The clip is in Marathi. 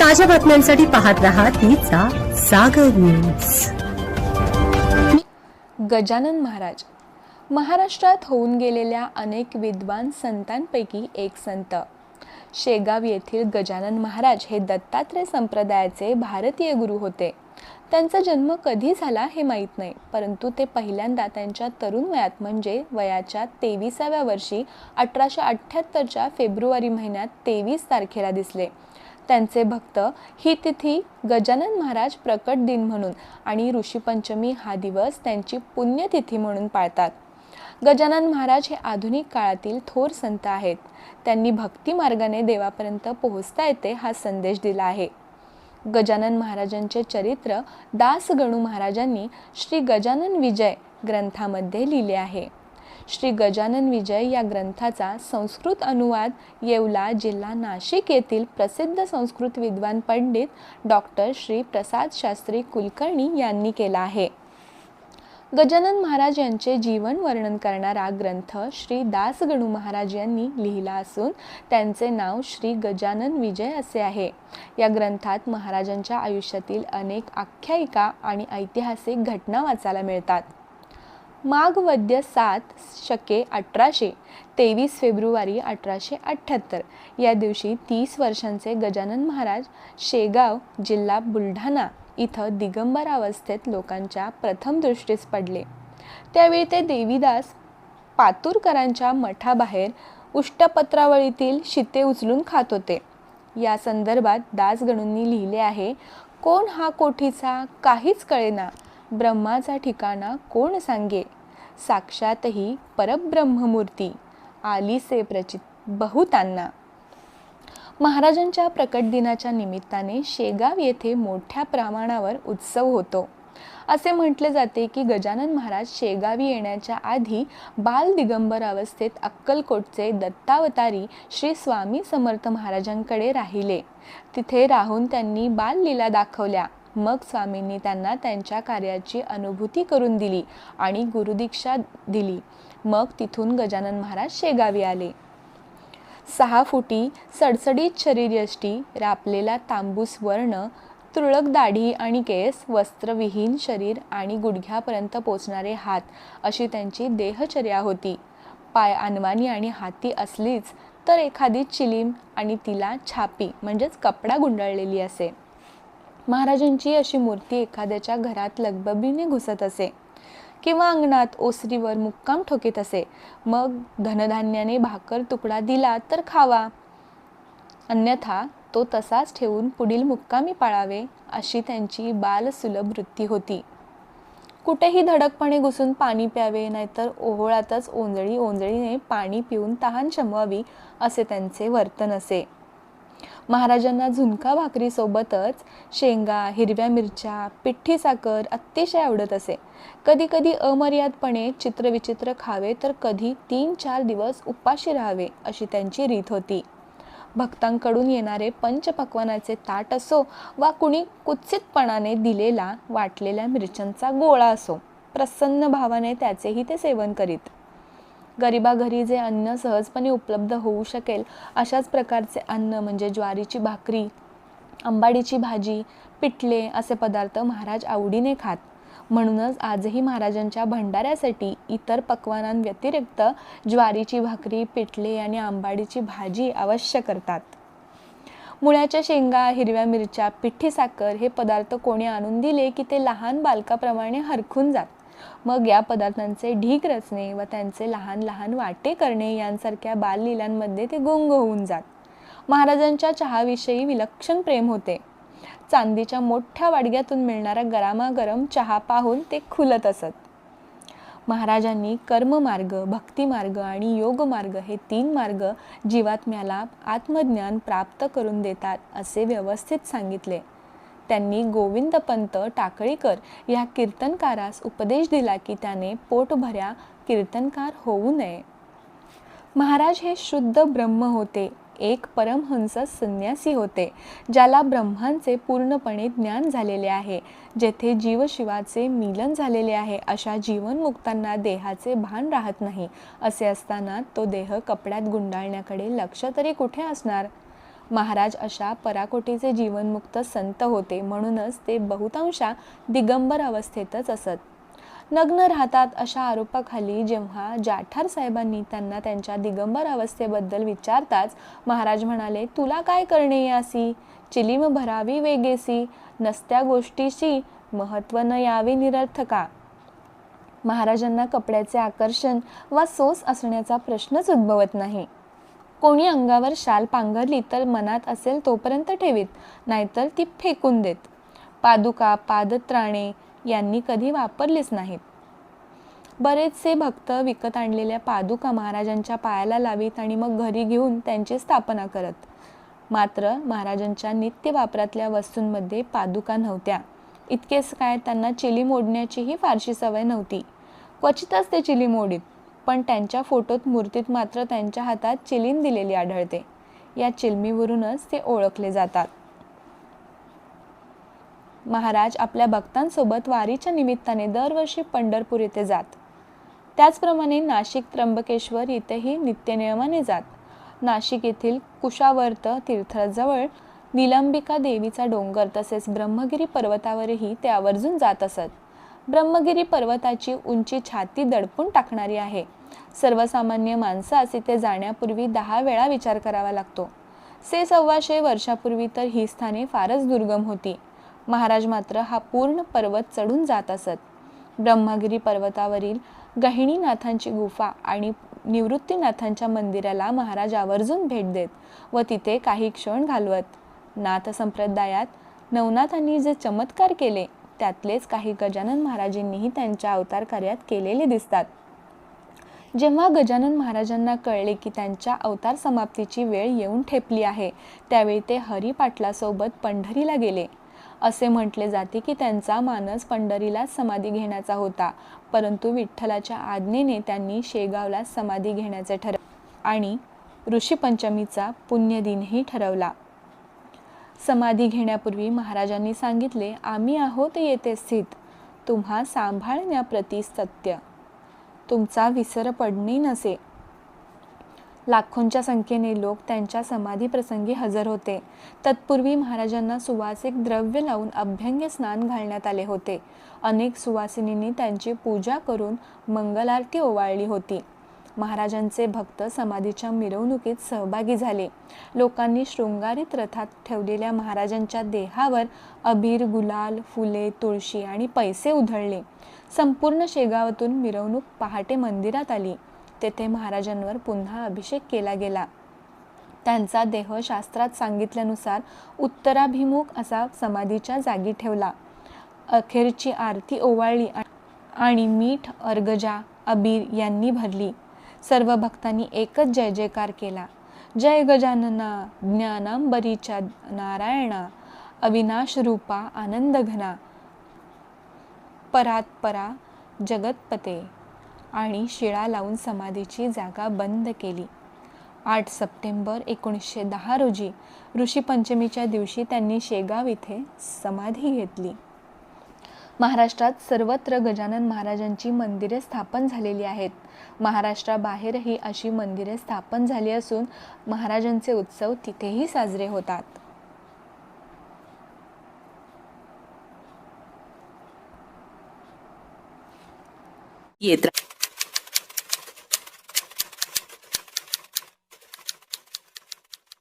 ताज्या बातम्यांसाठी पाहत रहा तीचा सागर न्यूज गजानन महाराज. महाराष्ट्रात होऊन गेलेल्या अनेक विद्वान संतांपैकी एक संत. शेगाव येथील गजानन महाराज हे दत्तात्रय संप्रदायाचे भारतीय गुरु होते. त्यांचा जन्म कधी झाला हे माहीत नाही परंतु ते पहिल्यांदा त्यांच्या तरुण वयात म्हणजे वयाच्या तेविसाव्या वर्षी अठराशे अठ्ठ्याहत्तरच्या फेब्रुवारी महिन्यात तेवीस तारखेला दिसले. त्यांचे भक्त ही तिथी गजानन महाराज प्रकट दिन म्हणून आणि ऋषीपंचमी हा दिवस त्यांची पुण्यतिथी म्हणून पाळतात. गजानन महाराज हे आधुनिक काळातील थोर संत आहेत. त्यांनी भक्ती मार्गाने देवापर्यंत पोहोचता येते हा संदेश दिला आहे. गजानन महाराजांचे चरित्र दासगणू महाराजांनी श्री गजानन विजय ग्रंथामध्ये लिहिले आहे. श्री गजानन विजय या ग्रंथाचा संस्कृत अनुवाद येवला जिल्हा नाशिक येथील प्रसिद्ध संस्कृत विद्वान पंडित डॉक्टर श्री प्रसाद शास्त्री कुलकर्णी यांनी केला आहे. गजानन महाराज यांचे जीवन वर्णन करणारा ग्रंथ श्री दासगणू महाराज यांनी लिहिला असून त्यांचे नाव श्री गजानन विजय असे आहे. या ग्रंथात महाराजांच्या आयुष्यातील अनेक आख्यायिका आणि ऐतिहासिक घटना वाचायला मिळतात. माघ वद्य सात शके अठराशे तेवीस फेब्रुवारी अठराशे अठ्ठ्याहत्तर या दिवशी तीस वर्षांचे गजानन महाराज शेगाव जिल्हा बुलढाणा इथं दिगंबर अवस्थेत लोकांच्या प्रथम दृष्टीस पडले. त्यावेळी ते देवीदास पातूरकरांच्या मठाबाहेर उष्टपत्रावळीतील शिते उचलून खात होते. या संदर्भात दासगणूंनी लिहिले आहे कोण हा कोठीचा काहीच कळेना. ब्रह्माचा ठिकाणा कोण सांगे? साक्षातही परब्रह्ममूर्ती. आलीसे प्रचित बहुतांना. महाराजांच्या प्रकट दिनाच्या निमित्ताने शेगाव येथे मोठ्या प्रमाणावर उत्सव होतो. असे म्हटले जाते की गजानन महाराज शेगावी येण्याच्या आधी बाल दिगंबर अवस्थेत अक्कलकोटचे दत्तावतारी श्री स्वामी समर्थ महाराजांकडे राहिले. तिथे राहून त्यांनी बाललीला दाखवल्या. मग स्वामींनी त्यांना त्यांच्या कार्याची अनुभूती करून दिली आणि गुरुदीक्षा दिली. मग तिथून गजानन महाराज शेगावी आले. सहा फुटी सडसडीत शरीरयष्टी रापलेला तांबूस वर्ण तुरळक दाढी आणि केस वस्त्रविहीन शरीर आणि गुडघ्यापर्यंत पोचणारे हात अशी त्यांची देहचर्या होती. पाय अनवानी आणि हाती असलीच तर एखादी चिलीम आणि तिला छापी म्हणजेच कपडा गुंडाळलेली असे. महाराजांची अशी मूर्ती एखाद्याच्या घरात लगबबीने घुसत असे. किंवा अंगणात ओसरीवर मुक्काम ठोकीत असे. मग धनधान्याने भाकर तुकडा दिला तर खावा. अन्यथा तो तसाच ठेवून पुढील मुक्कामी पाळावे अशी त्यांची बालसुलभ वृत्ती होती. कुठेही धडकपणे घुसून पाणी प्यावे नाहीतर ओहोळातच ओंजळी ओंजळीने पाणी पिऊन तहान शमवावी असे त्यांचे वर्तन असे. महाराजांना झुणका भाकरीसोबतच शेंगा हिरव्या मिरच्या पिठ्ठी साखर अतिशय आवडत असे. कधी कधी अमर्यादपणे चित्रविचित्र खावे तर कधी तीन चार दिवस उपाशी राहावे अशी त्यांची रीत होती. भक्तांकडून येणारे पंचपक्वानाचे ताट असो वा कुणी कुत्सितपणाने दिलेला वाटलेल्या मिरच्यांचा गोळा असो प्रसन्न भावाने त्याचेही ते सेवन करीत. गरिबाघरी जे अन्न सहजपणे उपलब्ध होऊ शकेल अशाच प्रकारचे अन्न म्हणजे ज्वारीची भाकरी आंबाडीची भाजी पिठले असे पदार्थ महाराज आवडीने खात. म्हणूनच आजही महाराजांच्या भंडाऱ्यासाठी इतर पक्वानांव्यतिरिक्त ज्वारीची भाकरी पिठले आणि आंबाडीची भाजी अवश्य करतात. मुळ्याच्या शेंगा हिरव्या मिरच्या पिठी साखर हे पदार्थ कोणी आणून दिले की ते लहान बालकाप्रमाणे हरखून जात. मग या पदार्थांचे ढीग रचणे व त्यांचे लहान लहान वाटे करणे यांसारख्या बाललीलांमध्ये ते गुंग होऊन जात. महाराजांच्या चहाविषयी विलक्षण प्रेम होते. चांदीच्या मोठ्या वाडग्यातून मिळणारा गरमागरम चहा पाहून ते खुलत असत. महाराजांनी कर्ममार्ग भक्तिमार्ग आणि योगमार्ग हे तीन मार्ग जीवात्म्याला आत्मज्ञान प्राप्त करून देतात असे व्यवस्थित सांगितले. त्यांनी गोविंदपंत टाकळीकर या कीर्तनकारास उपदेश दिला की त्याने पोटभऱ्या कीर्तनकार होऊ नये. महाराज हे शुद्ध ब्रह्म होते एक परमहंस संन्यासी होते ज्याला ब्रह्मांचे पूर्णपणे ज्ञान झालेले आहे जेथे जीवशिवाचे मिलन झालेले आहे अशा जीवनमुक्तांना देहाचे भान राहत नाही असे असताना तो देह कपड्यात गुंडाळण्याकडे लक्ष तरी कुठे असणार? महाराज अशा पराकोटीचे जीवनमुक्त संत होते म्हणूनच ते बहुतांशा दिगंबर अवस्थेतच असत. नग्न राहतात अशा आरोपाखाली जेव्हा जाठार साहेबांनी त्यांना त्यांच्या दिगंबर अवस्थेबद्दल विचारताच महाराज म्हणाले तुला काय करणे यासी? चिलीम भरावी वेगेसी? नसत्या गोष्टीशी महत्त्व न यावे निरर्थका महाराजांना कपड्याचे आकर्षण वा सोस असण्याचा प्रश्नच उद्भवत नाही. कोणी अंगावर शाल पांघरली तर मनात असेल तोपर्यंत ठेवीत नाहीतर ती फेकून देत. पादुका पादत्राणे यांनी कधी वापरलीच नाहीत. बरेचसे भक्त विकत आणलेल्या पादुका महाराजांच्या पायाला लावीत आणि मग घरी घेऊन त्यांची स्थापना करत. मात्र महाराजांच्या नित्य वापरातल्या वस्तूंमध्ये पादुका नव्हत्या. इतकेच काय त्यांना चिली मोडण्याचीही फारशी सवय नव्हती. क्वचितच ते चिली मोडीत पण त्यांच्या फोटोत मूर्तीत मात्र त्यांच्या हातात चिलीम दिलेली आढळते. या चिलमीवरूनच ते ओळखले जातात. महाराज आपल्या भक्तांसोबत वारीच्या निमित्ताने दरवर्षी पंढरपूर येथे जात. त्याचप्रमाणे नाशिक त्र्यंबकेश्वर येथेही नित्यनियमाने जात. नाशिक येथील कुशावर्त तीर्थाजवळ निलंबिका देवीचा डोंगर तसेच ब्रह्मगिरी पर्वतावरही ते आवर्जून जात असत. ब्रह्मगिरी पर्वताची उंची छाती दडपून टाकणारी आहे. सर्वसामान्य माणसास इथे जाण्यापूर्वी दहा वेळा विचार करावा लागतो. से सव्वाशे वर्षापूर्वी तर ही स्थाने फारच दुर्गम होती. महाराज मात्र हा पूर्ण पर्वत चढून जात असत. ब्रह्मगिरी पर्वतावरील गहिणीनाथांची गुफा आणि निवृत्तीनाथांच्या मंदिराला महाराज आवर्जून भेट देत व तिथे काही क्षण घालवत. नाथ संप्रदायात नवनाथांनी जे चमत्कार केले त्यातलेच काही गजानन महाराजांनीही त्यांच्या अवतार कार्यात केलेले दिसतात. जेव्हा गजानन महाराजांना कळले की त्यांच्या अवतार समाप्तीची वेळ येऊन ठेपली आहे त्यावेळी ते हरी पाटलासोबत पंढरीला गेले. असे म्हटले जाते की त्यांचा मानस पंढरीलाच समाधी घेण्याचा होता परंतु विठ्ठलाच्या आज्ञेने त्यांनी शेगावला समाधी घेण्याचे ठरव आणि ऋषीपंचमीचा पुण्यदिनही ठरवला. समाधी घेण्यापूर्वी महाराजांनी सांगितले आम्ही आहोत येथे स्थित. तुम्हा सांभाळण्याप्रती सत्य. तुमचा विसर पडणे नसे. लाखोंच्या संख्येने लोक त्यांच्या समाधी प्रसंगी हजर होते. तत्पूर्वी महाराजांना सुवासिक द्रव्य लावून अभ्यंग्य स्नान घालण्यात आले होते. अनेक सुवासिनींनी त्यांची पूजा करून मंगलारती ओवाळली होती. महाराजांचे भक्त समाधीच्या मिरवणुकीत सहभागी झाले. लोकांनी शृंगारित रथात ठेवलेल्या महाराजांच्या देहावर अबीर गुलाल फुले तुळशी आणि पैसे उधळले. संपूर्ण शेगावातून मिरवणूक पहाटे मंदिरात आली. तेथे महाराजांवर पुन्हा अभिषेक केला गेला. त्यांचा देह शास्त्रात सांगितल्यानुसार उत्तराभिमुख असा समाधीच्या जागी ठेवला. अखेरची आरती ओवाळली आणि मीठ अर्गजा अबीर यांनी भरली. सर्व भक्तांनी एकच जय जयकार केला. जय गजानना ज्ञानांबरीच्या नारायणा अविनाश रूपा आनंद घना परात परा जगतपते आणि शिळा लावून समाधीची जागा बंद केली. आठ सप्टेंबर एकोणीसशे दहा रोजी ऋषीपंचमीच्या दिवशी त्यांनी शेगाव इथे समाधी घेतली. महाराष्ट्रात सर्वत्र गजानन महाराजांची मंदिरे स्थापन झालेली आहेत. महाराष्ट्राबाहेरही अशी मंदिरे स्थापन झाली असून महाराजांचे उत्सव तिथेही साजरे होतात. येत